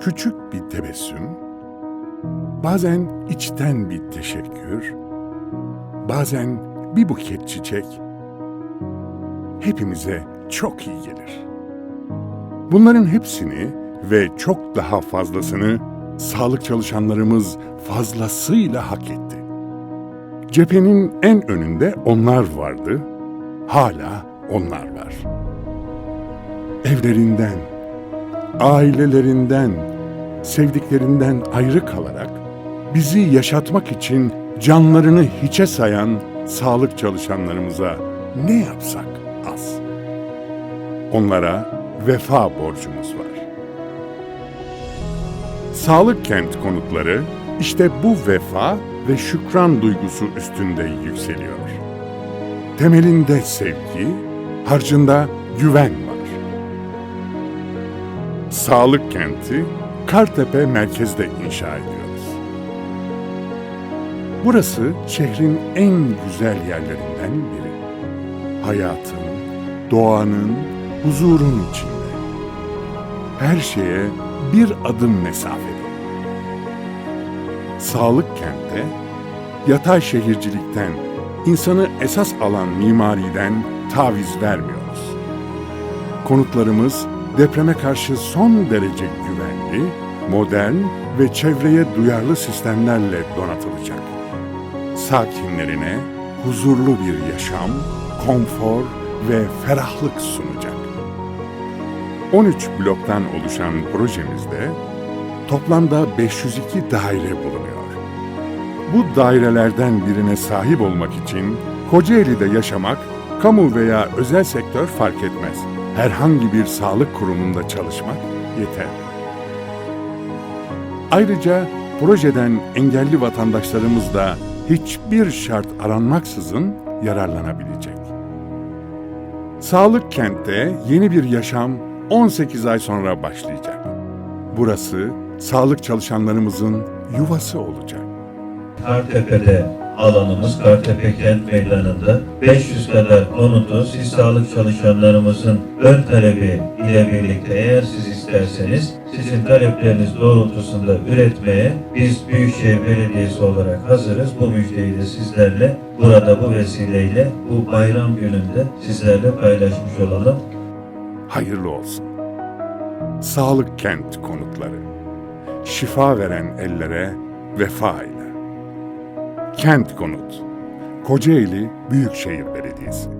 küçük bir tebessüm, bazen içten bir teşekkür, bazen bir buket çiçek hepimize çok iyi gelir. Bunların hepsini ve çok daha fazlasını sağlık çalışanlarımız fazlasıyla hak etti. Cephenin en önünde onlar vardı, hala onlar var. Evlerinden, ailelerinden, sevdiklerinden ayrı kalarak bizi yaşatmak için canlarını hiçe sayan sağlık çalışanlarımıza ne yapsak az. Onlara vefa borcumuz var. Sağlık kent konutları işte bu vefa ve şükran duygusu üstünde yükseliyor. Temelinde sevgi, harcında güven var. Sağlık kenti Kartepe merkezde inşa ediyoruz. Burası şehrin en güzel yerlerinden biri. Hayatın, doğanın, huzurun içinde. Her şeye bir adım mesafede. Sağlık kente, yatay şehircilikten, insanı esas alan mimariden taviz vermiyoruz. Konutlarımız depreme karşı son derece güvenli, modern ve çevreye duyarlı sistemlerle donatılacak. Sakinlerine huzurlu bir yaşam, konfor ve ferahlık sunacak. 13 bloktan oluşan projemizde toplamda 502 daire bulunuyor. Bu dairelerden birine sahip olmak için Kocaeli'de yaşamak, kamu veya özel sektör fark etmez. Herhangi bir sağlık kurumunda çalışmak yeter. Ayrıca projeden engelli vatandaşlarımız da hiçbir şart aranmaksızın yararlanabilecek. Sağlık kentte yeni bir yaşam 18 ay sonra başlayacak. Burası sağlık çalışanlarımızın yuvası olacak. Kartepe'de alanımız Kartepe Kent Meydanı'nda 500 kadar konutu siz sağlık çalışanlarımızın ön talebi ile birlikte eğer siz isterseniz sizin talepleriniz doğrultusunda üretmeye biz Büyükşehir Belediyesi olarak hazırız. Bu müjdeyi de sizlerle burada bu vesileyle bu bayram gününde sizlerle paylaşmış olalım. Hayırlı olsun. Sağlık kent konutları. Şifa veren ellere vefa ile. Kent konut. Kocaeli Büyükşehir Belediyesi.